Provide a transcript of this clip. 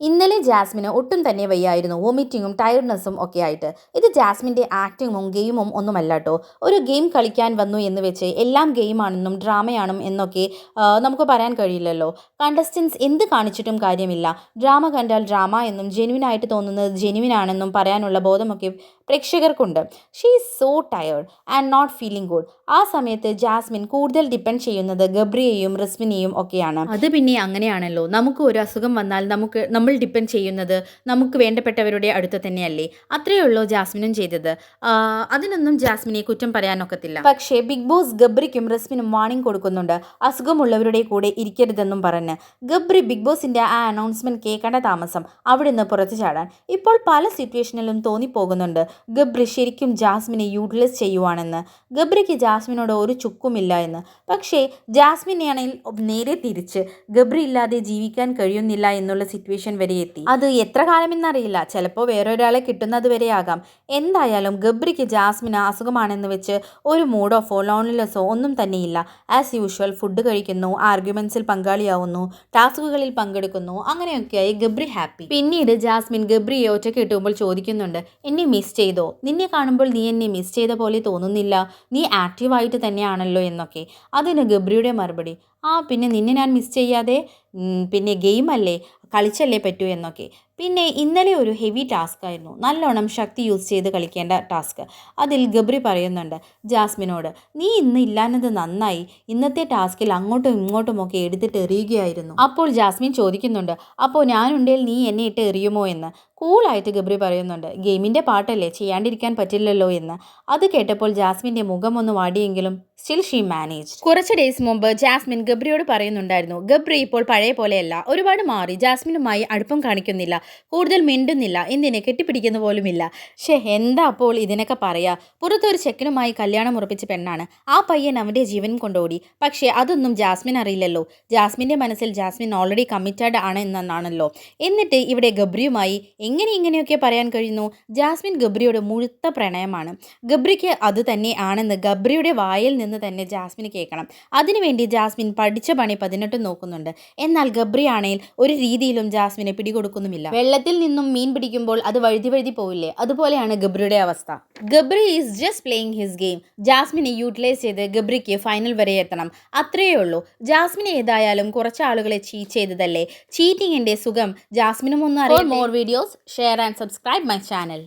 ഇന്നലെ ജാസ്മിന് ഒട്ടും തന്നെ വയ്യായിരുന്നു. വോമിറ്റിങ്ങും ടയർഡ്നെസ്സും ഒക്കെ ആയിട്ട്. ഇത് ജാസ്മിന്റെ ആക്ടിങ്ങും ഗെയിമും ഒന്നുമല്ല കേട്ടോ ഒരു ഗെയിം കളിക്കാൻ വന്നു എന്ന് വെച്ച് എല്ലാം ഗെയിമാണെന്നും ഡ്രാമയാണെന്നും എന്നൊക്കെ നമുക്ക് പറയാൻ കഴിയില്ലല്ലോ. കണ്ടസ്റ്റൻസ് എന്ത് കാണിച്ചിട്ടും കാര്യമില്ല. ഡ്രാമ കണ്ടാൽ ഡ്രാമ എന്നും ജെനുവിനായിട്ട് തോന്നുന്നത് ജെനുവിനാണെന്നും പറയാനുള്ള ബോധമൊക്കെ പ്രേക്ഷകർക്കുണ്ട്. She is so tired and not feeling good ആ സമയത്ത് ജാസ്മിൻ കൂടുതൽ ഡിപ്പെൻഡ് ചെയ്യുന്നത് ഗബ്രിയെയും റിസ്മിനെയും ഒക്കെയാണ്. അത് പിന്നെ അങ്ങനെയാണല്ലോ. നമുക്ക് ഒരു അസുഖം വന്നാൽ നമുക്ക് നമ്മൾ ഡിപ്പെൻഡ് ചെയ്യുന്നത് നമുക്ക് വേണ്ടപ്പെട്ടവരുടെ അടുത്ത് തന്നെയല്ലേ? അത്രയേ ഉള്ളൂ ജാസ്മിനും ചെയ്തത്. അതിനൊന്നും ജാസ്മിനെ കുറ്റം പറയാനൊക്കത്തില്ല. പക്ഷേ ബിഗ് ബോസ് ഗബ്രിക്കും റസ്മിനും വാണിംഗ് കൊടുക്കുന്നുണ്ട്. അസുഖമുള്ളവരുടെ കൂടെ ഇരിക്കരുതെന്നും പറഞ്ഞ്. ഗബ്രി ബിഗ് ബോസിന്റെ ആ അനൗൺസ്മെന്റ് കേൾക്കേണ്ട താമസം അവിടെ നിന്ന് പുറത്തു ചാടാൻ. ഇപ്പോൾ പല സിറ്റുവേഷനിലും തോന്നിപ്പോകുന്നുണ്ട്. ഗബ്രി ശരിക്കും ജാസ്മിനെ യൂട്ടിലൈസ് ചെയ്യുവാണെന്ന്. ഗബ്രിക്ക് ജാസ്മിനോട് ഒരു ചുക്കുമില്ല എന്ന്. പക്ഷേ ജാസ്മിനെയാണെങ്കിൽ നേരെ തിരിച്ച്. ഗബ്രി ഇല്ലാതെ ജീവിക്കാൻ കഴിയുന്നില്ല എന്നുള്ള സിറ്റുവേഷൻ വരെ എത്തി അത് എത്ര കാലമെന്നറിയില്ല. ചിലപ്പോൾ വേറൊരാളെ കിട്ടുന്നത് വരെയാകാം. എന്തായാലും ഗബ്രിക്ക് ജാസ്മിന് അസുഖമാണെന്ന് വെച്ച് ഒരു മൂഡ് ഓഫോ ലോൺലെസ്സോ ഒന്നും തന്നെയില്ല. ആസ് യൂഷ്വൽ ഫുഡ് കഴിക്കുന്നു ആർഗ്യുമെന്റ്സിൽ പങ്കാളിയാവുന്നു ടാസ്കുകളിൽ പങ്കെടുക്കുന്നു അങ്ങനെയൊക്കെയായി ഗബ്രി ഹാപ്പി പിന്നീട് ജാസ്മിൻ ഗബ്രിയെ ഒറ്റയ്ക്ക് കിട്ടുമ്പോൾ ചോദിക്കുന്നുണ്ട് എന്നെ മിസ് ചെയ്തോ? നിന്നെ കാണുമ്പോൾ നീ എന്നെ മിസ് ചെയ്ത പോലെ തോന്നുന്നില്ല. നീ ആക്റ്റീവായിട്ട് തന്നെയാണല്ലോ എന്നൊക്കെ. അതിന് ഗബ്രിയുടെ മറുപടി ആ പിന്നെ നിന്നെ ഞാൻ മിസ് ചെയ്യാതെ? പിന്നെ ഗെയിം അല്ലേ? കളിച്ചല്ലേ പറ്റൂ എന്നൊക്കെ. പിന്നെ ഇന്നലെ ഒരു ഹെവി ടാസ്ക് ആയിരുന്നു. നല്ലോണം ശക്തി യൂസ് ചെയ്ത് കളിക്കേണ്ട ടാസ്ക് അതിൽ ഗബ്രി പറയുന്നുണ്ട് ജാസ്മിനോട് നീ ഇന്ന് ഇല്ലാഞ്ഞത് നന്നായി. ഇന്നത്തെ ടാസ്കിൽ അങ്ങോട്ടും ഇങ്ങോട്ടും ഒക്കെ എടുത്തിട്ട് എറിയുകയായിരുന്നു. അപ്പോൾ ജാസ്മിൻ ചോദിക്കുന്നുണ്ട് അപ്പോൾ ഞാനുണ്ടെങ്കിൽ നീ എന്നെ ഇട്ട് എറിയുമോ എന്ന്? കൂളായിട്ട് ഗബ്രി പറയുന്നുണ്ട് ഗെയിമിന്റെ പാട്ടല്ലേ ചെയ്യാണ്ടിരിക്കാൻ പറ്റില്ലല്ലോ എന്ന്. അത് കേട്ടപ്പോൾ ജാസ്മിന്റെ മുഖം ഒന്ന് വാടിയെങ്കിലും സ്റ്റിൽ ഷീ മാനേജ് കുറച്ച് ഡേയ്സ് മുമ്പ് ജാസ്മിൻ ഗബ്രിയോട് പറയുന്നുണ്ടായിരുന്നു ഗബ്രി ഇപ്പോൾ പഴയ പോലെയല്ല ഒരുപാട് മാറി ജാസ്മിനുമായി അടുപ്പം കാണിക്കുന്നില്ല കൂടുതൽ മിണ്ടുന്നില്ല എന്തിനെ കെട്ടിപ്പിടിക്കുന്ന പോലുമില്ല. ഷേ എന്താ അപ്പോൾ ഇതിനൊക്കെ പറയാ? പുറത്തൊരു ചെക്കനുമായി കല്യാണം ഉറപ്പിച്ച പെണ്ണാണ്. ആ പയ്യൻ അവന്റെ ജീവൻ കൊണ്ടോടി. പക്ഷേ അതൊന്നും ജാസ്മിൻ അറിയില്ലല്ലോ. ജാസ്മിന്റെ മനസ്സിൽ ജാസ്മിൻ ഓൾറെഡി കമ്മിറ്റഡ് ആണ് എന്നാണല്ലോ. എന്നിട്ട് ഇവിടെ ഗബ്രിയുമായി എങ്ങനെ ഇങ്ങനെയൊക്കെ പറയാൻ കഴിയുന്നു? ജാസ്മിൻ ഗബ്രിയുടെ മുഴുത്ത പ്രണയമാണ്. ഗബ്രിക്ക് അത് തന്നെ ആണെന്ന് ഗബ്രിയുടെ വായിൽ നിന്ന് തന്നെ ജാസ്മിന് കേൾക്കണം. അതിനുവേണ്ടി ജാസ്മിൻ പഠിച്ച പണി പതിനെട്ട് നോക്കുന്നുണ്ട്. എന്നാൽ ഗബ്രി ആണെങ്കിൽ ഒരു രീതിയിലും ജാസ്മിനെ പിടികൊടുക്കുന്നുമില്ല. വെള്ളത്തിൽ നിന്നും മീൻ പിടിക്കുമ്പോൾ അത് വഴുതി വഴുതി പോവില്ലേ? അതുപോലെയാണ് ഗബ്രിയുടെ അവസ്ഥ. Gabri is just playing his game ജാസ്മിനെ യൂട്ടിലൈസ് ചെയ്ത് ഗബ്രിക്ക് ഫൈനൽ വരെ എത്തണം. അത്രയേ ഉള്ളൂ. ജാസ്മിനെ ഏതായാലും കുറച്ച് ആളുകളെ ചീറ്റ് ചെയ്തതല്ലേ? ചീറ്റിങ്ങിന്റെ സുഖം ജാസ്മിനും ഒന്നും അറിയാം more videos share and subscribe my channel